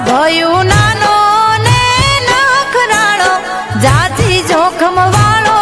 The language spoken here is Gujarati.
ભયું નાનો ને નખરાળો જાજી જોખમ વાળો